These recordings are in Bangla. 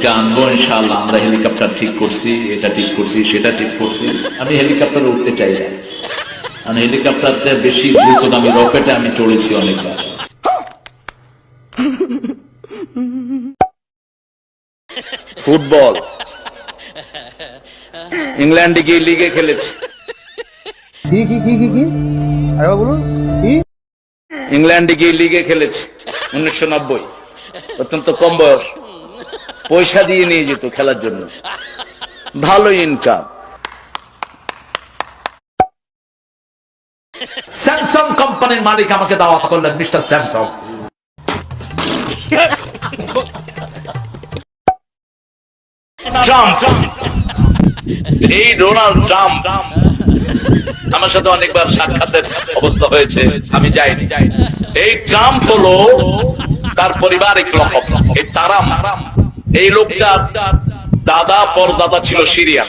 কে আনব ইনশাআল্লাহ আমরা হেলিকপ্টার ঠিক করছি এটা ঠিক করছি সেটা ঠিক করছি। আমি হেলিকপ্টারে উঠতে চাই না। কারণ হেলিকপ্টারতে বেশি দ্রুতগামী রকেটে আমি চড়েছি অনেকবার। ফুটবল। ইংল্যান্ডে গিয়ে লিগে খেলেছি। কি কি কি কি কি? আরে বলুন কি? ইংল্যান্ডে গিয়ে লিগে খেলেছি উনিশশো নব্বই। অত্যন্ত কম বয়স। পয়সা দিয়ে নিয়ে যেত খেলার জন্য। ভালো ইনকাম স্যামসাং কোম্পানির মালিক আমাকে দাওয়াত করলেন মিস্টার স্যামসাং ট্রাম্প এই ডোনাল্ড ট্রাম্প আমার সাথে অনেকবার সাক্ষাতের অবস্থা হয়েছে আমি যাইনি। এই ট্রাম্প হলো তার পরিবার এক রকম এই তারাম। এই লোকটার দাদা, পরদাদা ছিল সিরিয়া।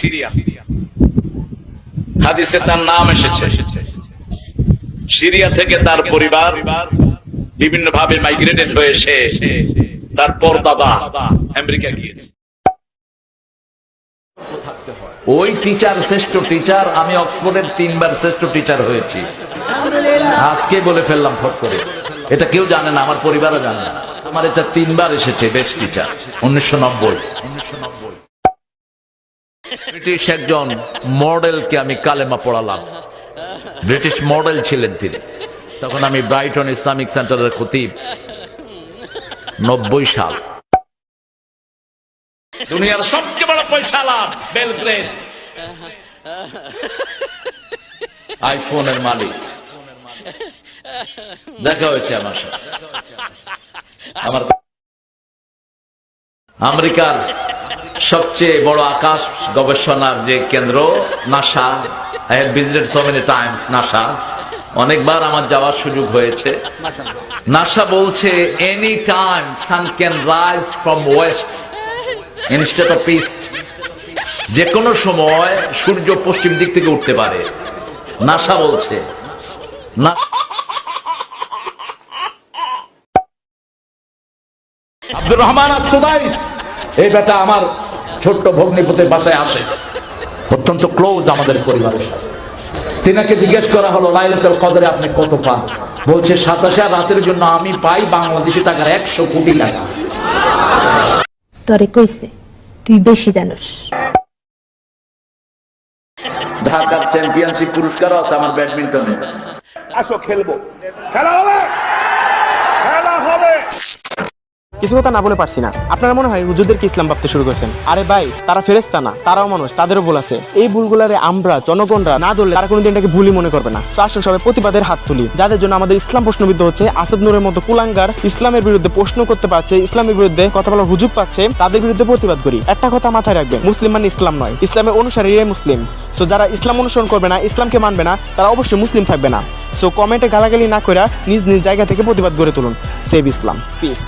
হাদিসে তার নাম এসেছে। সিরিয়া থেকে তার পরিবার বিভিন্ন ভাবে মাইগ্রেটেড হয়ে সে তার পরদাদা আমেরিকা গিয়েছে। ওই টিচার শ্রেষ্ঠ টিচার আমি অক্সফোর্ডের তিনবার শ্রেষ্ঠ টিচার হয়েছি। আজকে বলে ফেললাম ফট করে। এটা কেউ জানে না, আমার পরিবারও জানে না। আমার এটা তিনবার এসেছে বেস্ট টিচার। উনিশশো নব্বই। ব্রিটিশ একজন মডেলকে আমি কালেমা পড়ালাম। ব্রিটিশ মডেল ছিলেন তিনি। তখন আমি ব্রাইটন ইসলামিক সেন্টারের খতিব। নব্বই সাল। দুনিয়ার সবচেয়ে বড় পয়সা লাভ, বেলগ্রেড। আইফোনের মালিক। দেখা হয়েছে আমার সাথে। আমার আমেরিকার সবচেয়ে বড় আকাশ গবেষণার যে কেন্দ্র, নাসা। Times NASA. অনেকবার আমার যাওয়ার সুযোগ হয়েছে। নাসা বলছে any time sun can rise from west instead of east যে কোনো সময় সূর্য পশ্চিম দিক থেকে উঠতে পারে। নাসা বলছে। না আব্দুর রহমান আসুদাইস এই বেটা আমার ছোট্ট ভগ্নিপতির বাসায় আসে অত্যন্ত ক্লোজ আমাদের পরিবারের সাথে। তিনাকে জিজ্ঞেস করা হলো লাইলাতুল কদরে আপনি কত পান? বলছে সাতাশে রাতের জন্য আমি পাই বাংলাদেশি টাকার একশো কোটি টাকা। তরে কইছে তুই বেশি জানোস। ঢাকার চ্যাম্পিয়নশিপ পুরস্কারও আছে আমার ব্যাডমিন্টনে। আসো খেলব। খেলা হবে খেলা হবে কিছু কথা না বলে পারছি না। আপনারা মনে হয় হুজুরদেরকে ইসলাম ভাবতে শুরু করেছেন? আরে ভাই, তারা ফেরেস্তা না, তারাও মানুষ, তাদেরও ভুল আছে। এই ভুলগুলারে আমরা, জনগণরা না ধরলে তারা কোনোদিন এটাকে ভুলই মনে করবে না। তো আসুন সবাই প্রতিবাদের হাত তুলি। যাদের জন্য আমাদের ইসলাম প্রশ্নবিদ্ধ হচ্ছে, আসাদ নূরের মতো কুলাঙ্গার ইসলামের বিরুদ্ধে প্রশ্ন করতে পারছে, ইসলামের বিরুদ্ধে কথা বলার হুজুগ পাচ্ছে, তাদের বিরুদ্ধে প্রতিবাদ করি। একটা কথা মাথায় রাখবেন, মুসলিম মানে ইসলাম নয়। ইসলামের অনুসারীরাই মুসলিম। সো যারা ইসলাম অনুসরণ করবে না, ইসলামকে মানবে না, তারা অবশ্যই মুসলিম থাকবে না। সো কমেন্টে গালাগালি না করে নিজ নিজ জায়গা থেকে প্রতিবাদ গড়ে তুলুন। সেভ ইসলাম। পিস